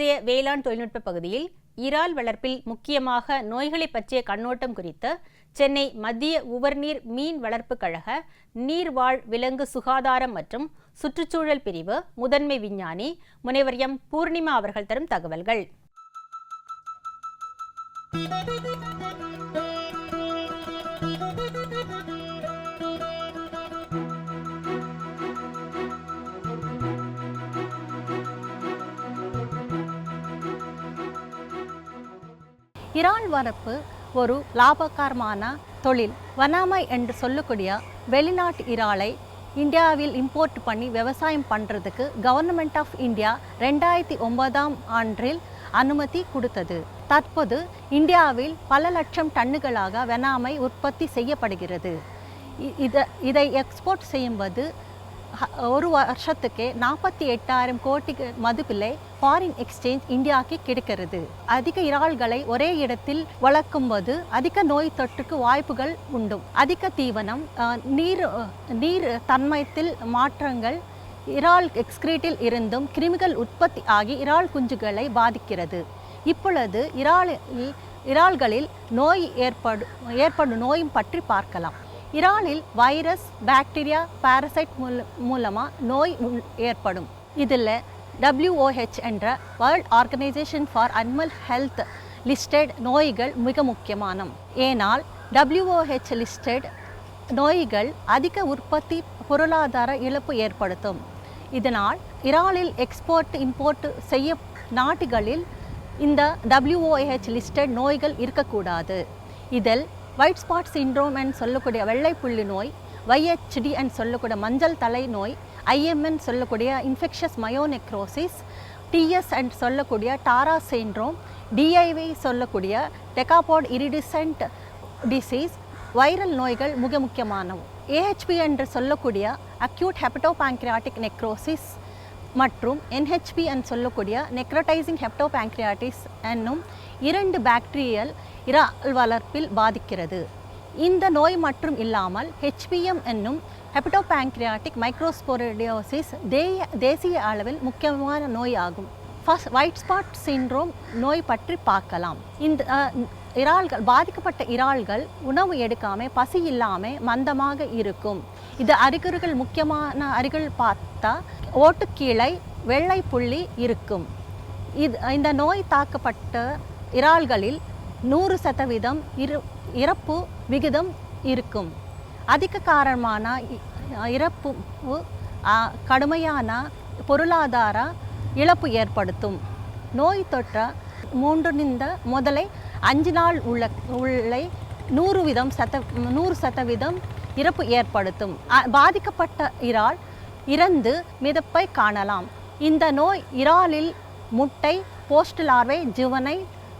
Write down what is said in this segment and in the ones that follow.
இன்றைய வேளாண் தொழில்நுட்ப பகுதியில் இறால் வளர்ப்பில் முக்கியமாக நோய்களை பற்றிய கண்ணோட்டம் குறித்து சென்னை மத்திய உவர்நீர் மீன் வளர்ப்பு கழக நீர்வாழ் விலங்கு சுகாதாரம் மற்றும் சுற்றுச்சூழல் பிரிவு முதன்மை விஞ்ஞானி முனைவர் எம் பூர்ணிமா அவர்கள் தரும் தகவல்கள். இறால் வரப்பு ஒரு லாபகரமான தொழில். வனாமை என்று சொல்லக்கூடிய வெளிநாட்டு இறாலை இந்தியாவில் இம்போர்ட் பண்ணி விவசாயம் பண்ணுறதுக்கு கவர்மெண்ட் ஆஃப் இந்தியா ரெண்டாயிரத்தி ஒன்பதாம் ஆண்டில் அனுமதி கொடுத்தது. தற்போது இந்தியாவில் பல லட்சம் டன்னுகளாக வெனாமை உற்பத்தி செய்யப்படுகிறது. இதை இதை எக்ஸ்போர்ட் செய்யும்போது ஒரு வருஷத்துக்கு நாற்பத்தி எட்டாயிரம் கோடிக்கு மதிப்பில் ஃபாரின் எக்ஸ்சேஞ்ச் இந்தியாவுக்கு கிடைக்கிறது அதிக இறால்களை ஒரே இடத்தில் வளர்க்கும் போது அதிக நோய் தொற்றுக்கு வாய்ப்புகள் உண்டு அதிக தீவனம் நீர் நீர் தன்மயத்தில் மாற்றங்கள் இறால் எக்ஸ்கிரீட்டில் இருந்தும் கிருமிகள் உற்பத்தி ஆகி இறால் குஞ்சுகளை பாதிக்கிறது இப்பொழுது இறாலில் இறால்களில் நோய் ஏற்படு ஏற்படும் நோயும் பற்றி பார்க்கலாம் இறாலில் வைரஸ் பாக்டீரியா பாரசைட் மூல மூலமாக நோய் ஏற்படும். இதில் டபிள்யூஓஹெச் என்ற world organisation for animal health listed நோய்கள் மிக முக்கியமான ஏனால் டபிள்யூஓஹெச் லிஸ்டட் நோய்கள் அதிக உற்பத்தி பொருளாதார இழப்பு ஏற்படுத்தும். இதனால் இறாலில் எக்ஸ்போர்ட் இம்போர்ட் செய்ய நாடுகளில் இந்த டபிள்யூஓஹெச் லிஸ்டட் நோய்கள் இருக்கக்கூடாது. இதில் ஒயிட் ஸ்பாட் சிண்ட்ரோம் என்று சொல்லக்கூடிய வெள்ளை புள்ளி நோய் வைஹெச்டி என்று சொல்லக்கூடிய மஞ்சள் தலை நோய் ஐஎம்என் சொல்லக்கூடிய இன்ஃபெக்ஷஸ் மயோனெக்ரோசிஸ் டிஎஸ் அண்ட் சொல்லக்கூடிய டாரா சிண்ட்ரோம் டிஐவி சொல்லக்கூடிய டெகாபாட் இரிடிசன்ட் டிசீஸ் வைரல் நோய்கள் மிக முக்கியமானவை ஏஹெச்பி என்று சொல்லக்கூடிய அக்யூட் ஹெப்படோபாங்க்ரியாட்டிக் நெக்ரோசிஸ் மற்றும் என்ஹெச்பி என்று சொல்லக்கூடிய நெக்ரோடைசிங் ஹெப்டோபேங்க்ரியாட்டிஸ் என்னும் இரண்டு பாக்டீரியல் இறால் வளர்ப்பில் பாதிக்கிறது. இந்த நோய் மற்றும் இல்லாமல் ஹெச்பிஎம் என்னும் ஹெப்டோபேங்க்ரியாட்டிக் மைக்ரோஸ்போரிடியோசிஸ் தேய தேசிய அளவில் முக்கியமான நோய் ஆகும் ஃபர்ஸ்ட் ஒயிட் ஸ்பாட் சிண்ட்ரோம் நோய் பற்றி பார்க்கலாம். இந்த இறால்கள் பாதிக்கப்பட்ட இறால்கள் உணவு எடுக்காமல் பசி இல்லாமல் மந்தமாக இருக்கும். இது அறிகுறிகள் முக்கியமான அறிகுள் பார்த்தா ஓட்டுக்கீழை வெள்ளை புள்ளி இருக்கும். இது இந்த நோய் தாக்கப்பட்ட இறால்களில் நூறு சதவீதம் இரு இறப்பு விகிதம் இருக்கும். அதிக காரணமான இறப்பு கடுமையான பொருளாதார இழப்பு ஏற்படுத்தும். நோய் தொற்ற மூன்று நிந்த முதலை அஞ்சு நாள் உள்ள உள்ளே நூறு வீதம் சத நூறு சதவீதம் இறப்பு ஏற்படுத்தும். பாதிக்கப்பட்ட இறால் இறந்து மிதப்பை காணலாம். இந்த நோய் இறாலில் முட்டை போஸ்ட் லார்வை ஜுவனை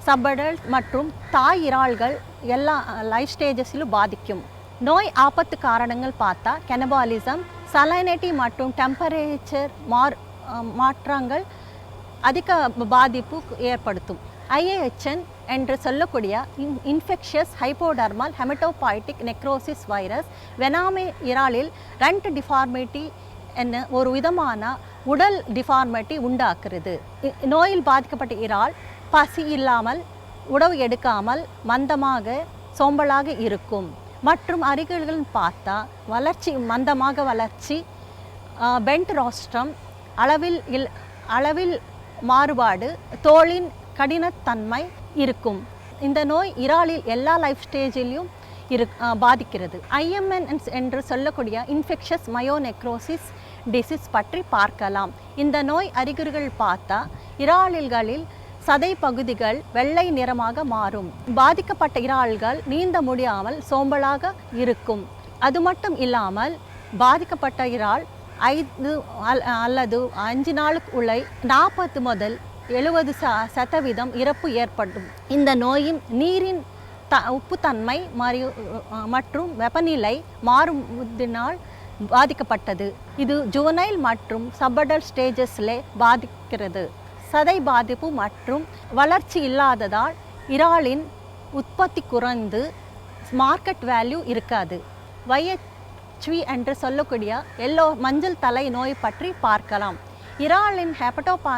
சபடல் மற்றும் தாய் இறால்கள் எல்லா லைஃப் ஸ்டேஜஸிலும் பாதிக்கும். நோய் ஆபத்து காரணங்கள் பார்த்தா கெனபாலிசம் சலைனிட்டி மற்றும் டெம்பரேச்சர் மார் மாற்றங்கள் அதிக பாதிப்பு ஏற்படுத்தும். ஐஏஹெச்என் என்று சொல்லக்கூடிய infectious hypodermal haematopoietic necrosis virus vannamei இறாலில் runt deformity என்ன ஒரு விதமான உடல் டிஃபார்மிட்டி உண்டாக்குறது. நோயில் பாதிக்கப்பட்ட இறால் பசி இல்லாமல் உணவு எடுக்காமல் மந்தமாக சோம்பலாக இருக்கும். மற்றும் அறிகுறிகள் பார்த்தா வளர்ச்சி மந்தமாக வளர்ச்சி பென்ட் ரோஸ்ட்ரம் அளவில் இல் அளவில் மாறுபாடு தோலின் கடினத்தன்மை இருக்கும். இந்த நோய் இறாலில் எல்லா லைஃப் ஸ்டேஜிலையும் இரு பாதிக்கிறது. ஐஎம்என் என்று சொல்லக்கூடிய இன்ஃபெக்ஷஸ் மயோனெக்ரோசிஸ் டிசீஸ் பற்றி பார்க்கலாம். இந்த நோய் அறிகுறிகள் பார்த்தா இறாலில்களில் சதை பகுதிகள் வெள்ளை நிறமாக மாறும். பாதிக்கப்பட்ட இறால்கள் நீந்த முடியாமல் சோம்பலாக இருக்கும். அது மட்டும் இல்லாமல் பாதிக்கப்பட்ட இறால் ஐந்து அல்- அல்லது அஞ்சு நாளுக்கு உள்ள நாற்பது முதல் எழுபது ச சதவீதம் இறப்பு ஏற்படும். இந்த நோயின் நீரின் த உப்புத்தன்மை மறிய மற்றும் வெப்பநிலை மாறுவதனால் பாதிக்கப்பட்டது. இது ஜுவனைல் மற்றும் சபடல் ஸ்டேஜஸில் பாதிக்கிறது. சதை பாதிப்பு மற்றும் வளர்ச்சி இல்லாததால் இறாலின் உற்பத்தி குறைந்து மார்க்கெட் வேல்யூ இருக்காது. வய எச்வி என்று சொல்லக்கூடிய எல்லோ மஞ்சள் தலை நோய் பற்றி பார்க்கலாம். இறாலின் ஹெப்படோபா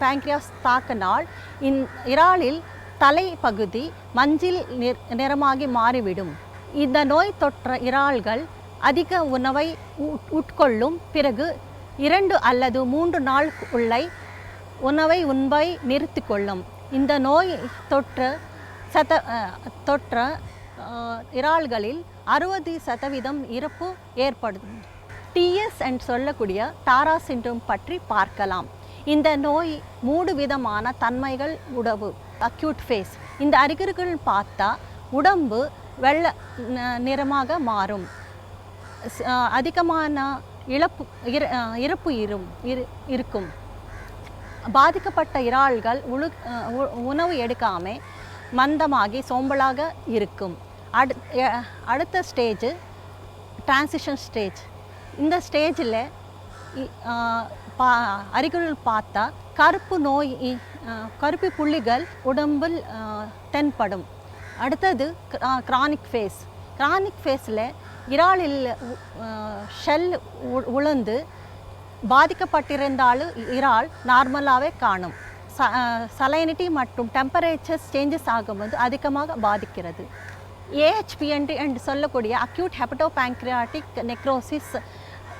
பேங்க்ரியாஸ் தாக்கினால் இந் இறாலில் தலைப்பகுதி மஞ்சள் நிற நிறமாகி மாறிவிடும். இந்த நோய் தொற்ற இறால்கள் அதிக உணவை உட்- உட்கொள்ளும் பிறகு இரண்டு அல்லது மூன்று நாள் உள்ளே உணவை உண்பை நிறுத்தி கொள்ளும் இந்த நோய் தொற்று சத தொற்ற இறால்களில் அறுபது சதவீதம் இறப்பு ஏற்படும் டிஎஸ் என்று சொல்லக்கூடிய தாரா சிண்ட்ரோம் பற்றி பார்க்கலாம். இந்த நோய் மூடு விதமான தன்மைகள் உடவு அக்யூட் ஃபேஸ் இந்த அறிகுறிகள் பார்த்தா உடம்பு வெள்ளை நிறமாக மாறும். அதிகமான இழப்பு இறப்பு இரும் இரு இருக்கும். பாதிக்கப்பட்ட இறால்கள் உழு உ- உணவு எடுக்காமல் மந்தமாகி சோம்பலாக இருக்கும். அடு அடுத்த ஸ்டேஜ் டிரான்சிஷன் ஸ்டேஜ் இந்த ஸ்டேஜில் பா அறிகுறிகள் பார்த்தா கருப்பு நோய் கருப்பு புள்ளிகள் உடம்பில் தென்படும். அடுத்தது கிரானிக் ஃபேஸ் கிரானிக் ஃபேஸில் இறாலில் ஷெல் உளுந்து பாதிக்கப்பட்டிருந்தாலும் இறால் நார்மலாகவே காணும். ச சலைனிட்டி மற்றும் டெம்பரேச்சர்ஸ் சேஞ்சஸ் ஆகும்போது அதிகமாக பாதிக்கிறது. ஏஹெச்பி என்று சொல்லக்கூடிய அக்யூட் ஹெப்படோபேங்க்ரியாட்டிக் நெக்ரோசிஸ்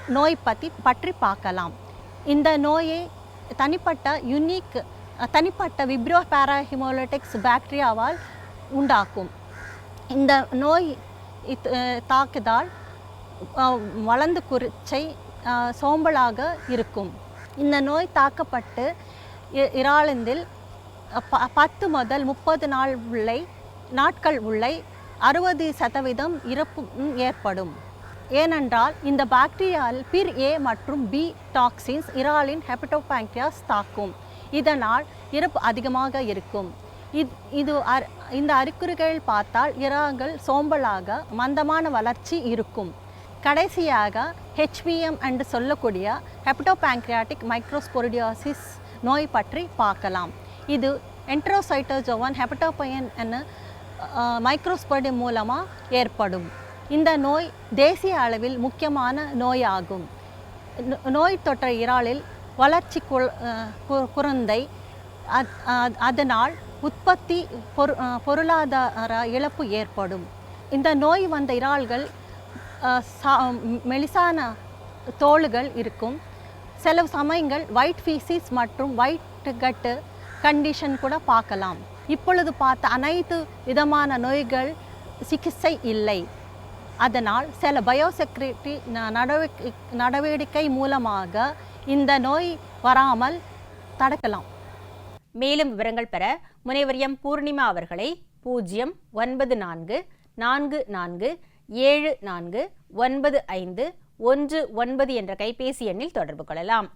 நோய் பற்றி பற்றி பார்க்கலாம். இந்த நோயை தனிப்பட்ட யுனிக் தனிப்பட்ட விப்ரோ பேராஹிமோலட்டிக்ஸ் பாக்டீரியாவால் உண்டாக்கும். இந்த நோய் தாக்குதால் வளர்ந்து குறிச்சை சோம்பலாக இருக்கும். இந்த நோய் தாக்கப்பட்டு இ- இறாலந்தில் ப- பத்து முதல் முப்பது நாள் உள்ளே நாட்கள் உள்ளே அறுபது சதவீதம் இறப்பும் ஏற்படும். ஏனென்றால் இந்த பாக்டீரியால் பிர் ஏ மற்றும் பி டாக்ஸின்ஸ் இறாலின் ஹெப்படோபாங்க்ரியாஸ் தாக்கும். இதனால் இறப்பு அதிகமாக இருக்கும். இது இது அர்- இந்த அறிகுறிகள் பார்த்தால் இறால்கள் சோம்பலாக மந்தமான வளர்ச்சி இருக்கும். கடைசியாக ஹெச்பிஎம் என்று சொல்லக்கூடிய ஹெப்படோபாங்க்ரியாட்டிக் மைக்ரோஸ்பொரிடியாசிஸ் நோய் பற்றி பார்க்கலாம். இது என்ட்ரோசைட்டோஜோவன் ஹெப்படோபயன் என மைக்ரோஸ்பொரி மூலமாக ஏற்படும். இந்த நோய் தேசிய அளவில் முக்கியமான நோயாகும். நோய் தொற்ற இறாலில் வளர்ச்சி கு- குழந்தை அத்- அதனால் உற்பத்தி பொரு பொருளாதார இழப்பு ஏற்படும். இந்த நோய் வந்த இறால்கள் மெலிசான தோள்கள் இருக்கும். சில சமயங்கள் ஒயிட் ஃபீசிஸ் மற்றும் ஒயிட் கட்டு கண்டிஷன் கூட பார்க்கலாம். இப்பொழுது பார்த்த அனைத்து விதமான நோய்கள் சிகிச்சை இல்லை. அதனால் சில பயோசெக்யூரிட்டி நடவடிக்கை நடவடிக்கை மூலமாக இந்த நோய் வராமல் தடுக்கலாம். மேலும் விவரங்கள் பெற முனைவர் எம் பூர்ணிமா அவர்களை பூஜ்ஜியம் ஒன்பது நான்கு நான்கு நான்கு ஏழு நான்கு ஒன்பது ஐந்து ஒன்று ஒன்பது என்ற கைபேசி எண்ணில் தொடர்பு கொள்ளலாம்.